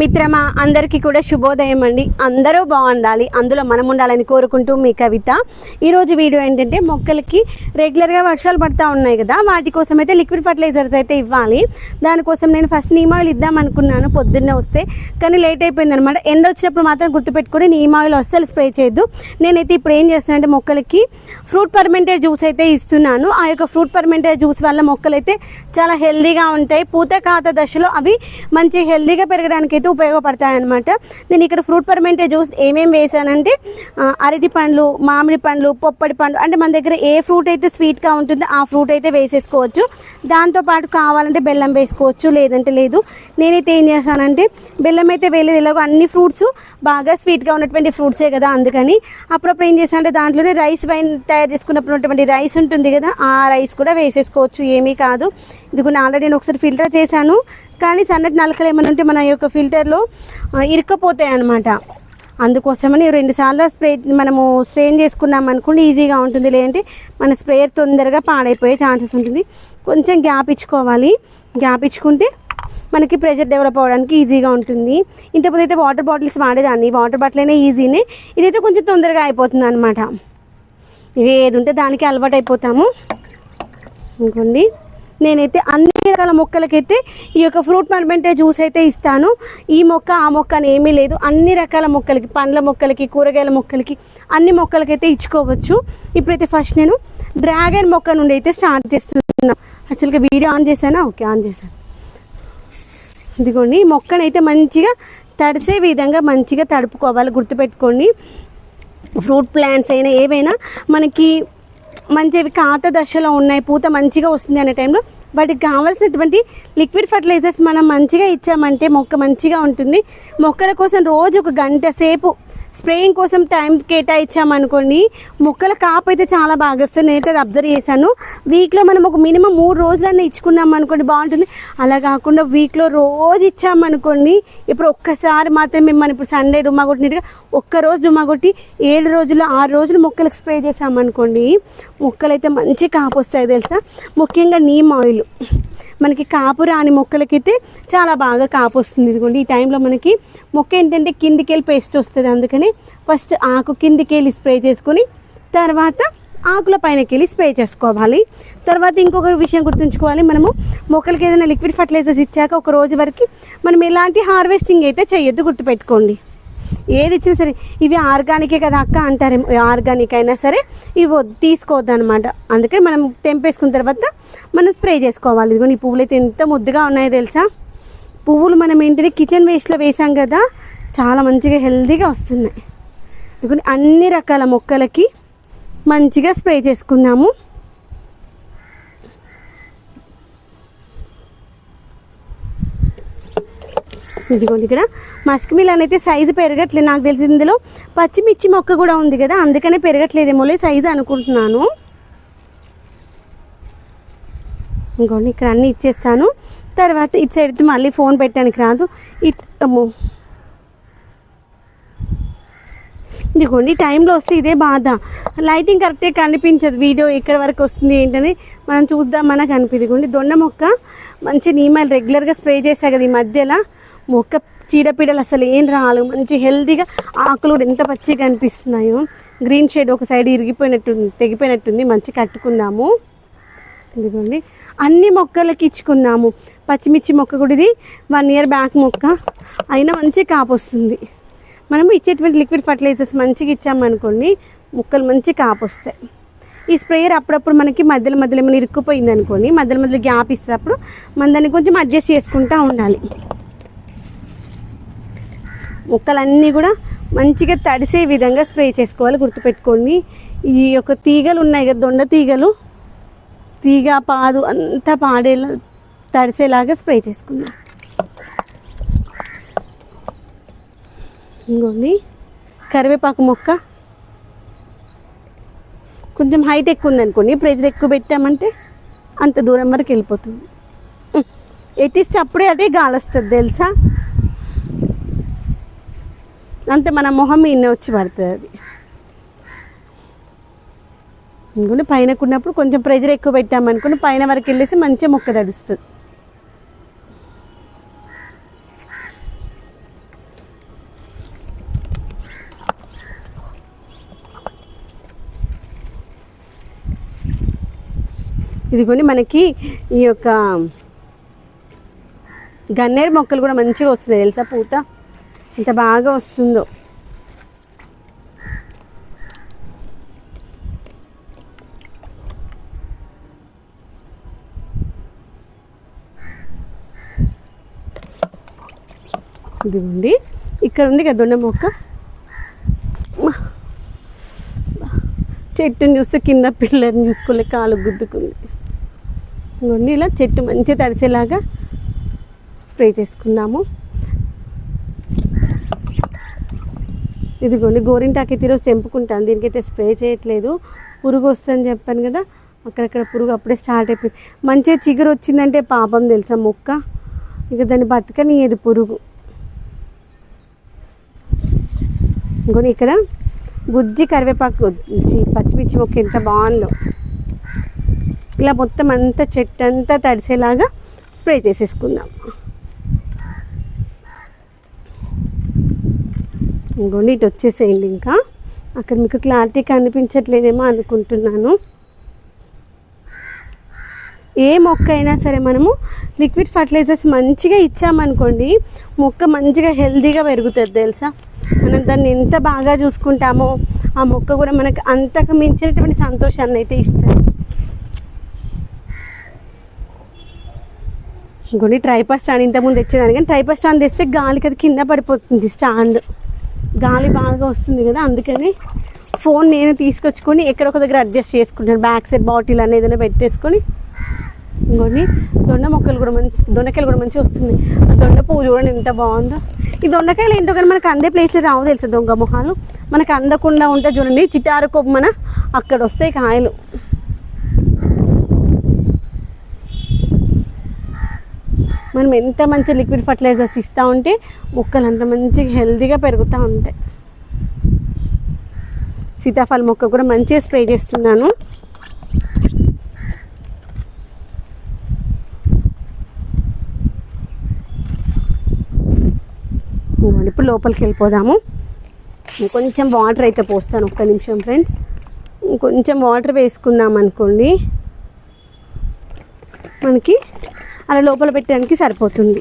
మిత్రమా అందరికీ కూడా శుభోదయం అండి. అందరూ బాగుండాలి. అందులో మనం ఉండాలని కోరుకుంటూ మీ కవిత. ఈరోజు వీడియో ఏంటంటే మొక్కలకి రెగ్యులర్గా వర్షాలు పడతా ఉన్నాయి కదా వాటి కోసం అయితే లిక్విడ్ ఫర్టిలైజర్స్ అయితే ఇవ్వాలి. దానికోసం నేను ఫస్ట్ నీమ్ ఆయిల్ ఇద్దాం అనుకున్నాను పొద్దున్నే వస్తే. కానీ లేట్ అయిపోయింది అనమాట ఎండ వచ్చినప్పుడు మాత్రం గుర్తుపెట్టుకుని నీమ్ ఆయిల్ అస్సలు స్ప్రే చేయొద్దు. నేనైతే ఇప్పుడు ఏం చేస్తానంటే మొక్కలకి ఫ్రూట్ పర్మెంటెడ్ జ్యూస్ అయితే ఇస్తున్నాను. ఆ యొక్క ఫ్రూట్ పర్మెంటెడ్ జ్యూస్ వల్ల మొక్కలు అయితే చాలా హెల్దీగా ఉంటాయి. పూత కాత దశలో అవి మంచి హెల్దీగా పెరగడానికి అయితే ఉపయోగపడతాయి అనమాట నేను ఇక్కడ ఫ్రూట్ పర్మెంటే జ్యూస్ ఏమేమి వేసానంటే అరటి పండ్లు మామిడి పండ్లు పొప్పడి పండ్లు అంటే మన దగ్గర ఏ ఫ్రూట్ అయితే స్వీట్గా ఉంటుందో ఆ ఫ్రూట్ అయితే వేసేసుకోవచ్చు. దాంతోపాటు కావాలంటే బెల్లం వేసుకోవచ్చు లేదంటే లేదు. నేనైతే ఏం చేస్తానంటే బెల్లం అయితే వేయలేదు ఇలాగో అన్ని ఫ్రూట్స్ బాగా స్వీట్గా ఉన్నటువంటి ఫ్రూట్సే కదా అందుకని అప్పుడప్పుడు ఏం చేస్తానంటే దాంట్లోనే రైస్ వైన్ తయారు చేసుకున్నప్పుడు ఉన్నటువంటి రైస్ ఉంటుంది కదా ఆ రైస్ కూడా వేసేసుకోవచ్చు ఏమీ కాదు. ఇది ఆల్రెడీ నేను ఒకసారి ఫిల్టర్ చేశాను. కానీ సన్నటి నలకలు ఏమైనా ఉంటే మన యొక్క ఫిల్టర్లో ఇరుక్కపోతాయి అనమాట అందుకోసమని రెండు సార్లు స్ప్రే మనము స్ట్రెయిన్ చేసుకున్నాం అనుకోండి ఈజీగా ఉంటుంది. లేదంటే మన స్ప్రేయర్ తొందరగా పాడైపోయే ఛాన్సెస్ ఉంటుంది. కొంచెం గ్యాప్ ఇచ్చుకోవాలి. గ్యాప్ ఇచ్చుకుంటే మనకి ప్రెషర్ డెవలప్ అవ్వడానికి ఈజీగా ఉంటుంది. ఇంతకుముందు అయితే వాటర్ బాటిల్స్ వాడేదాన్ని. వాటర్ బాటిల్ అయినా ఈజీనే. ఇదైతే కొంచెం తొందరగా అయిపోతుంది అనమాట ఇవి ఏది ఉంటే దానికి అలవాటు అయిపోతాము. ఇంకోండి. నేనైతే అన్ని రకాల మొక్కలకైతే ఈ యొక్క ఫ్రూట్ పర్మెంటే జ్యూస్ అయితే ఇస్తాను. ఈ మొక్క ఆ మొక్క అని ఏమీ లేదు. అన్ని రకాల మొక్కలకి పండ్ల మొక్కలకి కూరగాయల మొక్కలకి అన్ని మొక్కలకైతే ఇచ్చుకోవచ్చు. ఇప్పుడైతే ఫస్ట్ నేను డ్రాగన్ మొక్క నుండి అయితే స్టార్ట్ చేస్తున్నాను యాక్చువల్గా వీడియో ఆన్ చేశానా? ఓకే ఆన్ చేశాను. ఇదిగోండి మొక్కనైతే మంచిగా తడిసే విధంగా మంచిగా తడుపుకోవాలి. గుర్తుపెట్టుకోండి ఫ్రూట్ ప్లాంట్స్ అయినా ఏవైనా మనకి మంచివి కాత దశలో ఉన్నాయి పూత మంచిగా వస్తుంది అనే టైంలో వాటికి కావాల్సినటువంటి లిక్విడ్ ఫర్టిలైజర్స్ మనం మంచిగా ఇచ్చామంటే మొక్క మంచిగా ఉంటుంది. మొక్కల కోసం రోజు ఒక గంట సేపు స్ప్రేయింగ్ కోసం టైం కేటాయించామనుకోండి మొక్కల కాపు అయితే చాలా బాగా వస్తుంది. నేనైతే అది అబ్జర్వ్ చేశాను. వీక్లో మనం ఒక మినిమం మూడు రోజులన్నీ ఇచ్చుకున్నాం అనుకోండి బాగుంటుంది. అలా కాకుండా వీక్లో రోజు ఇచ్చామనుకోండి ఇప్పుడు ఒక్కసారి మాత్రమే మనం ఇప్పుడు సండే డుమ్మా కొట్టినట్టుగా ఒక్క రోజు డుమ్మా కొట్టి ఏడు రోజులు ఆరు రోజులు మొక్కలకు స్ప్రే చేసామనుకోండి మొక్కలు అయితే మంచి కాపు వస్తాయి తెలుసా? ముఖ్యంగా నీమ్ ఆయిల్. మనకి కాపు రాని మొక్కలకైతే చాలా బాగా కాపు వస్తుంది. ఇదిగోండి ఈ టైంలో మనకి మొక్క ఏంటంటే కిందికి వెళ్ళి పేస్ట్ వస్తుంది. అందుకని ఫస్ట్ ఆకు కిందికి వెళ్ళి స్ప్రే చేసుకొని తర్వాత ఆకుల పైనకి వెళ్ళి స్ప్రే చేసుకోవాలి. తర్వాత ఇంకొక విషయం గుర్తుంచుకోవాలి. మనము మొక్కలకి ఏదైనా లిక్విడ్ ఫర్టిలైజర్స్ ఇచ్చాక ఒక రోజు వరకు మనం ఎలాంటి హార్వెస్టింగ్ అయితే చేయొద్దు గుర్తుపెట్టుకోండి. ఏది ఇచ్చినా సరే ఇవి ఆర్గానికే కదా అక్క అంటారేమో ఆర్గానిక్ అయినా సరే ఇవి తీసుకోవద్దు అనమాట అందుకే మనం తెంపేసుకున్న తర్వాత మనం స్ప్రే చేసుకోవాలి. ఇదిగో ఈ పువ్వులు అయితే ఎంత ముద్దుగా ఉన్నాయో తెలుసా? పువ్వులు మనం ఏంటంటే కిచెన్ వేస్ట్లో వేసాం కదా. చాలా మంచిగా హెల్తీగా వస్తున్నాయి. అందుకని అన్ని రకాల మొక్కలకి మంచిగా స్ప్రే చేసుకుందాము. ఇదిగోండి ఇక్కడ. మస్క్ మిలన్ అయితే సైజు పెరగట్లేదు. నాకు తెలిసి ఇందులో పచ్చిమిర్చి మొక్క కూడా ఉంది కదా అందుకనే పెరగట్లేదేమో సైజు అనుకుంటున్నాను. ఇంకోండి ఇక్కడ అన్నీ ఇచ్చేస్తాను. తర్వాత ఇటు సైడ్ మళ్ళీ ఫోన్ పెట్టడానికి రాదు. ఇట్ ఇదిగోండి టైంలో వస్తే ఇదే బాధ. లైటింగ్ కరెక్ట్గా కనిపించదు. వీడియో ఎక్కడి వరకు వస్తుంది ఏంటని మనం చూద్దామని మనకు దొండ మొక్క మంచి నీమాయిల్ రెగ్యులర్గా స్ప్రే చేసా కదా ఈ మధ్యలో. మొక్క చీడపీడలు అసలు ఏం రాలు మంచి హెల్తీగా ఆకులు కూడా ఎంత పచ్చిగా కనిపిస్తున్నాయో. గ్రీన్ షేడ్ ఒక సైడ్ ఇరిగిపోయినట్టుంది తెగిపోయినట్టుంది. మంచి కట్టుకుందాము. ఇదిగోండి అన్ని మొక్కలకి ఇచ్చుకుందాము. పచ్చిమిర్చి మొక్క కూడా ఇది వన్ ఇయర్ బ్యాక్ మొక్క. అయినా మంచి కాపు వస్తుంది. మనము ఇచ్చేటువంటి లిక్విడ్ ఫర్టిలైజర్స్ మంచిగా ఇచ్చామనుకోండి ముక్కలు మంచి కాపు వస్తాయి. ఈ స్ప్రేయర్ అప్పుడప్పుడు మనకి మధ్యలో మధ్యలో ఏమైనా ఇరుక్కుపోయింది అనుకోండి మధ్యలో మధ్యలో గ్యాప్ ఇస్తున్నప్పుడు మనం దాన్ని కొంచెం అడ్జస్ట్ చేసుకుంటూ ఉండాలి. మొక్కలన్నీ కూడా మంచిగా తడిసే విధంగా స్ప్రే చేసుకోవాలి గుర్తుపెట్టుకోండి. ఈ యొక్క తీగలు ఉన్నాయి కదా దొండ తీగలు తీగ పాదు అంతా పాడేలా తడిసేలాగా స్ప్రే చేసుకుందాం. ఇంకోండి కరివేపాకు మొక్క. కొంచెం హైట్ ఎక్కువ ఉందనుకోండి ప్రెజర్ ఎక్కువ పెట్టామంటే అంత దూరం వరకు వెళ్ళిపోతుంది. ఉహ్. ఎత్తిస్తే అప్పుడే అదే గాలి వస్తుంది తెలుసా? అంతే మన మొహం మీద వచ్చి పడుతుంది అది. ఇంకొని పైన కొంచెం ప్రెజర్ ఎక్కువ పెట్టామనుకుని పైన వరకు వెళ్ళేసి మంచిగా మొక్క తడుస్తుంది. ఇదిగోని మనకి ఈ యొక్క గన్నేరు మొక్కలు కూడా మంచిగా వస్తున్నాయి తెలుసా పూత? ఎంత బాగా వస్తుందో. ఇదిగోండి ఇక్కడ ఉంది కదా దొండ మొక్క. చెట్టుని చూస్తే కింద పిల్లర్ని చూసుకోలే కాలు గుద్దుకుంది. ఇదిగోండి ఇలా చెట్టు మంచిగా తడిసేలాగా స్ప్రే చేసుకుందాము. ఇదిగోండి గోరింటాకి ఈరోజు తెంపుకుంటాను. దీనికైతే స్ప్రే చేయట్లేదు. పురుగు వస్తుందని చెప్పాను కదా అక్కడక్కడ పురుగు అప్పుడే స్టార్ట్ అయిపోయింది. మంచిగా చిగురు వచ్చిందంటే పాపం తెలుసా మొక్క? ఇక దాన్ని బతకనియదు పురుగు. ఇంకొని ఇక్కడ గుజ్జి కరివేపాకు పచ్చిమిర్చి మొక్క ఎంత బాగుందో. ఇలా మొత్తం అంతా చెట్టు అంతా తడిసేలాగా స్ప్రే చేసేసుకుందాం. ఇంకోండి ఇటు వచ్చేసేయండి ఇంకా. అక్కడ మీకు క్లారిటీ కనిపించట్లేదేమో అనుకుంటున్నాను. ఏ మొక్క అయినా సరే మనము లిక్విడ్ ఫర్టిలైజర్స్ మంచిగా ఇచ్చామనుకోండి మొక్క మంచిగా హెల్దీగా పెరుగుతుంది తెలుసా? మనం దాన్ని ఎంత బాగా చూసుకుంటామో ఆ మొక్క కూడా మనకు అంతకు మించినటువంటి సంతోషాన్ని అయితే ఇస్తుంది. ఇంకోటి ట్రైపర్ స్టాండ్ ఇంతకుముందు తెచ్చేదాన్ని. కానీ ట్రైపర్ స్టాండ్ తెస్తే గాలికి అది కింద పడిపోతుంది స్టాండ్. గాలి బాగా వస్తుంది కదా అందుకని ఫోన్ నేను తీసుకొచ్చుకొని ఎక్కడొక దగ్గర అడ్జస్ట్ చేసుకుంటాను. బ్యాక్ సైడ్ బాటిల్ అనేది ఏదైనా పెట్టేసుకొని ఇంకోటి దొండ మొక్కలు కూడా మంచి దొండకాయలు కూడా మంచిగా వస్తున్నాయి. ఆ దొండ పువ్వు చూడండి ఎంత బాగుందో. ఈ దొండకాయలు ఏంటో కానీ మనకు అందే ప్లేస్లో రావు తెలుసు దొంగ మొహాలు? మనకు అందకుండా ఉంటే చూడండి. చిటారు కొమ్మన అక్కడ వస్తాయి కాయలు. మనం ఎంత మంచి లిక్విడ్ ఫర్టిలైజర్స్ ఇస్తూ ఉంటే మొక్కలు అంత మంచిగా హెల్తీగా పెరుగుతూ ఉంటాయి. సీతాఫల మొక్క కూడా మంచిగా స్ప్రే చేస్తున్నాను. ఇప్పుడు లోపలికి వెళ్ళిపోదాము. కొంచెం వాటర్ అయితే పోస్తాను ఒక్క నిమిషం ఫ్రెండ్స్ కొంచెం వాటర్ వేసుకుందాం అనుకోండి. మనకి అలా లోపల పెట్టడానికి సరిపోతుంది.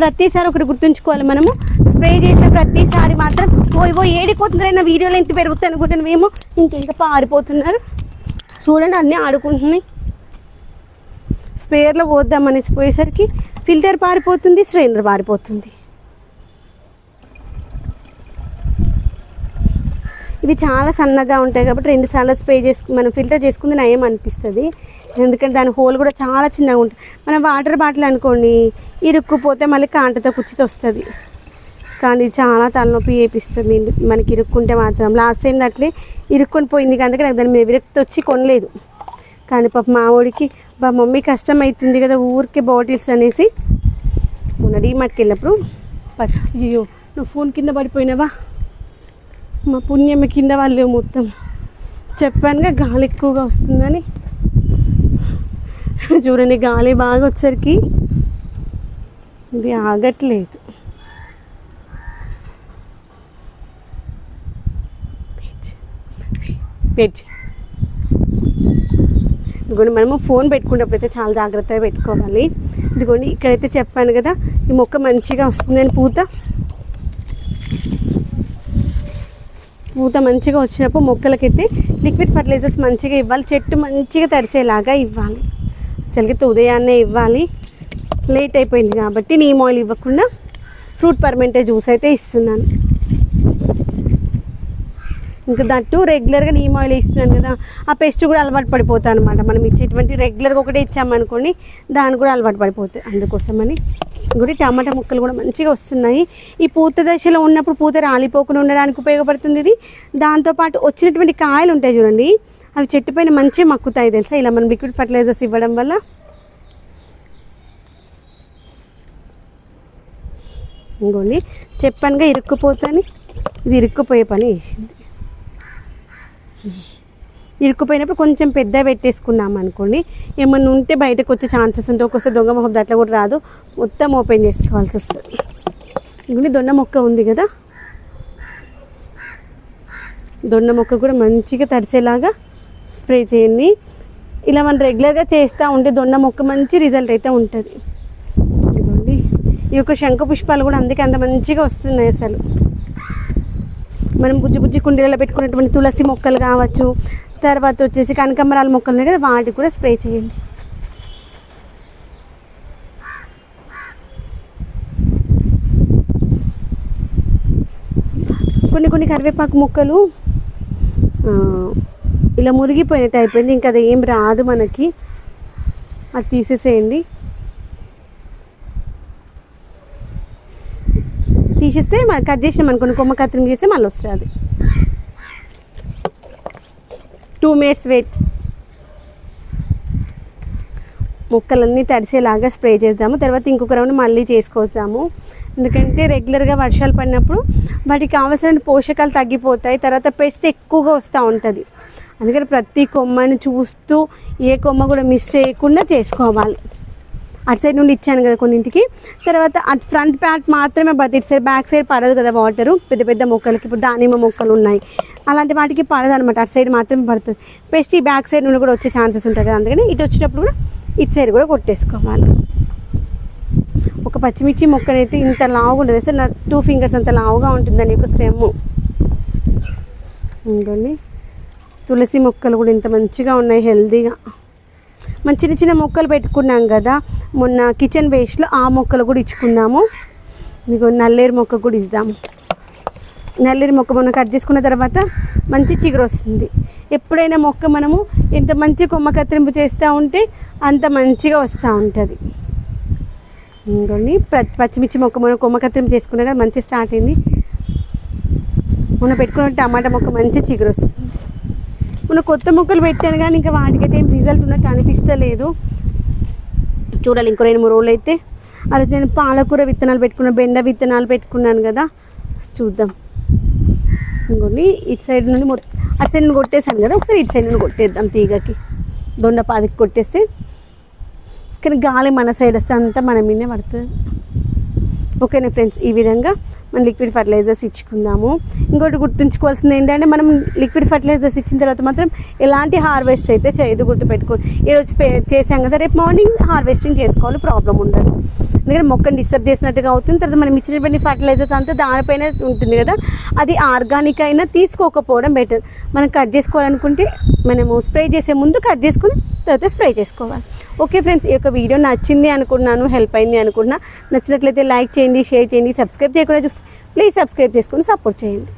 ప్రతిసారి ఒకటి గుర్తుంచుకోవాలి మనము. స్ప్రే చేసిన ప్రతిసారి మాత్రం ఓ ఏడిపోతుందరైనా వీడియోలు ఎంత పెరుగుతుంది అనుకుంటున్నామేమో ఏమో ఇంకింకా పారిపోతున్నారు. చూడండి అన్నీ ఆడుకుంటున్నాయి. స్ప్రేయర్లో పోద్దామనేసి పోయేసరికి ఫిల్టర్ పారిపోతుంది స్ట్రైనర్ పారిపోతుంది. ఇవి చాలా సన్నగా ఉంటాయి కాబట్టి రెండు సార్లు స్ప్రే చేసుకు మనం ఫిల్టర్ చేసుకుంది నయం అనిపిస్తుంది. ఎందుకంటే దాని హోల్ కూడా చాలా చిన్నగా ఉంటుంది మనం వాటర్ బాటిల్ అనుకోండి ఇరుక్కుపోతే మళ్ళీ కాంటతో కుచ్చితో వస్తుంది. కానీ ఇది చాలా తలనొప్పి చేపిస్తుంది. మనకి ఇరుక్కుంటే మాత్రం. లాస్ట్ టైం అట్లే ఇరుక్కొని పోయింది అందుకే నాకు దాని మీద విరక్తి వచ్చి కొనలేదు. కానీ పాప మా వాడికి మా మమ్మీ కష్టం అవుతుంది కదా ఊరికే బాటిల్స్ అనేసి మొన్న డీమార్ట్కి వెళ్ళినప్పుడు అయ్యో నువ్వు ఫోన్ కింద పడిపోయినావా? మా పుణ్యమ్మ కింద వాళ్ళు మొత్తం. చెప్పానుగా గాలి ఎక్కువగా వస్తుందని. చూడండి గాలి బాగా వచ్చేసరికి ఇది ఆగట్లేదు. పెట్టి ఇదిగోండి మనము ఫోన్ పెట్టుకున్నప్పుడు అయితే చాలా జాగ్రత్తగా పెట్టుకోవాలి. ఇదిగోండి ఇక్కడైతే చెప్పాను కదా ఈ మొక్క మంచిగా వస్తుందని పూత. పూత మంచిగా వచ్చినప్పుడు మొక్కలకైతే లిక్విడ్ ఫర్టిలైజర్స్ మంచిగా ఇవ్వాలి. చెట్టు మంచిగా తరిసేలాగా ఇవ్వాలి. చలికితే ఉదయాన్నే ఇవ్వాలి. లేట్ అయిపోయింది కాబట్టి నీమ్ ఆయిల్ ఇవ్వకుండా ఫ్రూట్ పర్మెంటే జ్యూస్ అయితే ఇస్తున్నాను. ఇంకా దట్టు రెగ్యులర్గా నీమ్ ఆయిల్ ఇస్తున్నాను కదా ఆ పెస్ట్ కూడా అలవాటు పడిపోతాను అనమాట మనం ఇచ్చేటువంటి రెగ్యులర్గా ఒకటే ఇచ్చామనుకోండి దాని కూడా అలవాటు పడిపోతుంది అందుకోసమని గుడి టమాటా ముక్కలు కూడా మంచిగా వస్తున్నాయి. ఈ పూత దశలో ఉన్నప్పుడు పూత రాలిపోకుండా ఉండడానికి ఉపయోగపడుతుంది ఇది. దాంతోపాటు వచ్చినటువంటి కాయలు ఉంటాయి చూడండి. అవి చెట్టు పైన మంచిగా మక్కుతాయి తెలుసా? ఇలా మనం లిక్విడ్ ఫర్టిలైజర్స్ ఇవ్వడం వల్ల. ఇంకోండి. చెప్పానుగా ఇరుక్కుపోతాని. ఇది ఇరుక్కుపోయే పని. చేసింది ఇరుక్కుపోయినప్పుడు కొంచెం పెద్ద పెట్టేసుకున్నాం అనుకోండి. ఏమన్నా ఉంటే బయటకు వచ్చే ఛాన్సెస్ ఉంటే ఒక్కొక్కసారి దొంగ మొహం అట్లా కూడా రాదు. మొత్తం ఓపెన్ చేసుకోవాల్సి వస్తుంది. ఇంకొన్ని దొన్న మొక్క ఉంది కదా? దొన్న మొక్క కూడా మంచిగా తడిసేలాగా స్ప్రే చేయండి. ఇలా మనం రెగ్యులర్గా చేస్తూ ఉంటే దొన్న మొక్క మంచి రిజల్ట్ అయితే ఉంటుంది. ఇదిగోండి. ఈ యొక్క శంఖ పుష్పాలు కూడా అందుకే అంత మంచిగా వస్తున్నాయి అసలు. మనం బుజ్జి బుజ్జి కుండీలలో పెట్టుకున్నటువంటి తులసి మొక్కలు కావచ్చు తర్వాత వచ్చేసి కనకంబరాల మొక్కలు ఉన్నాయి కదా వాటికి కూడా స్ప్రే చేయండి. కొన్ని కొన్ని కరివేపాకు మొక్కలు ఇలా మురిగిపోయినట్టు అయిపోయింది. ఇంకా అది ఏం రాదు మనకి. అది తీసేసేయండి. తీసేస్తే కట్ చేసినాం అనుకోండి కొమ్మ కత్తిరింగ్ చేస్తే మళ్ళీ వస్తుంది అది. టూ మినిట్స్ వెయిట్ మొక్కలన్నీ తడిసేలాగా స్ప్రే చేద్దాము. తర్వాత ఇంకొక రౌండ్ మళ్ళీ చేసుకొస్తాము. ఎందుకంటే రెగ్యులర్గా వర్షాలు పడినప్పుడు వాటికి కావాల్సిన పోషకాలు తగ్గిపోతాయి. తర్వాత పెస్ట్ ఎక్కువగా వస్తూ ఉంటుంది. అందుకని ప్రతి కొమ్మని చూస్తూ ఏ కొమ్మ కూడా మిస్ చేయకుండా చేసుకోవాలి. అటు సైడ్ నుండి ఇచ్చాను కదా కొన్నింటికి. తర్వాత అటు ఫ్రంట్ ప్యాట్ మాత్రమే పడుతుంది ఇటు సైడ్ బ్యాక్ సైడ్ పడదు కదా వాటరు. పెద్ద పెద్ద మొక్కలకి ఇప్పుడు దానిమ్మ మొక్కలు ఉన్నాయి. అలాంటి వాటికి పడదు అనమాట అటు సైడ్ మాత్రమే పడుతుంది. పెస్ట్ ఈ బ్యాక్ సైడ్ నుండి కూడా వచ్చే ఛాన్సెస్ ఉంటాయి కదా. అందుకని ఇటు వచ్చేటప్పుడు కూడా ఇటు సైడ్ కూడా కొట్టేసుకోవాలి. ఒక పచ్చిమిర్చి మొక్కనైతే ఇంత లావుగా ఉంటుంది అసలు నా టూ ఫింగర్స్ అంత లావుగా ఉంటుందండి ఒక స్టెమ్? ఇంకోండి తులసి మొక్కలు కూడా ఇంత మంచిగా ఉన్నాయి హెల్తీగా. మనం చిన్న చిన్న మొక్కలు పెట్టుకున్నాం కదా మొన్న కిచెన్ వేస్ట్లో ఆ మొక్కలు కూడా ఇచ్చుకుందాము. మీకు నల్లేరు మొక్క కూడా ఇద్దాము నల్లేరు మొక్క మనం కట్ చేసుకున్న తర్వాత మంచి చిగురు వస్తుంది. ఎప్పుడైనా మొక్క మనము ఎంత మంచి కొమ్మ కత్తిరింపు చేస్తూ ఉంటే అంత మంచిగా వస్తూ ఉంటుంది. ఇంకోండి పచ్చిమిర్చి మొక్క మనం కొమ్మ కత్తిరింపు చేసుకున్నా కదా మంచి స్టార్ట్ అయింది. మనం పెట్టుకున్న టమాటా మొక్క మంచి చిగురు వస్తుంది. మొన్న కొత్త మొక్కలు పెట్టాను కానీ ఇంకా వాటికైతే ఏం రిజల్ట్ ఉన్నట్టు అనిపిస్తలేదు. చూడాలి ఇంకో రెండు మూడు రోజులు అయితే. ఆ రోజు నేను పాలకూర విత్తనాలు పెట్టుకున్నాను బెండ విత్తనాలు పెట్టుకున్నాను కదా. చూద్దాం. ఇంకొని ఇటు సైడ్ నుండి మొత్తం అటు సైడ్ నుండి కొట్టేసాను కదా ఒకసారి ఇటు సైడ్ నుండి కొట్టేద్దాం తీగకి. దొండ పాదికి కొట్టేస్తే. కానీ గాలి మన సైడ్ వస్తే అంతా మన మీదే పడుతుంది. ఓకేనా ఫ్రెండ్స్? ఈ విధంగా మనం లిక్విడ్ ఫర్టిలైజర్స్ ఇచ్చుకుందాము. ఇంకోటి గుర్తుంచుకోవాల్సింది ఏంటంటే మనం లిక్విడ్ ఫర్టిలైజర్స్ ఇచ్చిన తర్వాత మాత్రం ఎలాంటి హార్వెస్ట్ అయితే చేయదు గుర్తుపెట్టుకోండి. ఈరోజు చేసాం కదా రేపు మార్నింగ్ హార్వెస్టింగ్ చేసుకోవాలి ప్రాబ్లం ఉండదు. ఎందుకంటే మొక్కని డిస్టర్బ్ చేసినట్టుగా అవుతుంది. తర్వాత మనం ఇచ్చినటువంటి ఫర్టిలైజర్స్ అంతా దానిపైన ఉంటుంది కదా. అది ఆర్గానిక్ అయినా తీసుకోకపోవడం బెటర్ మనం కట్ చేసుకోవాలనుకుంటే మనము స్ప్రే చేసే ముందు కట్ చేసుకుని తర్వాత స్ప్రే చేసుకోవాలి. ఓకే ఫ్రెండ్స్ ఈ యొక్క వీడియో నచ్చింది అనుకున్నాను హెల్ప్ అయింది అనుకున్నా. నచ్చినట్లయితే లైక్ చేయండి షేర్ చేయండి సబ్స్క్రైబ్ చేయకుండా చూసి ప్లీజ్ సబ్స్క్రైబ్ చేసుకొని సపోర్ట్ చేయండి.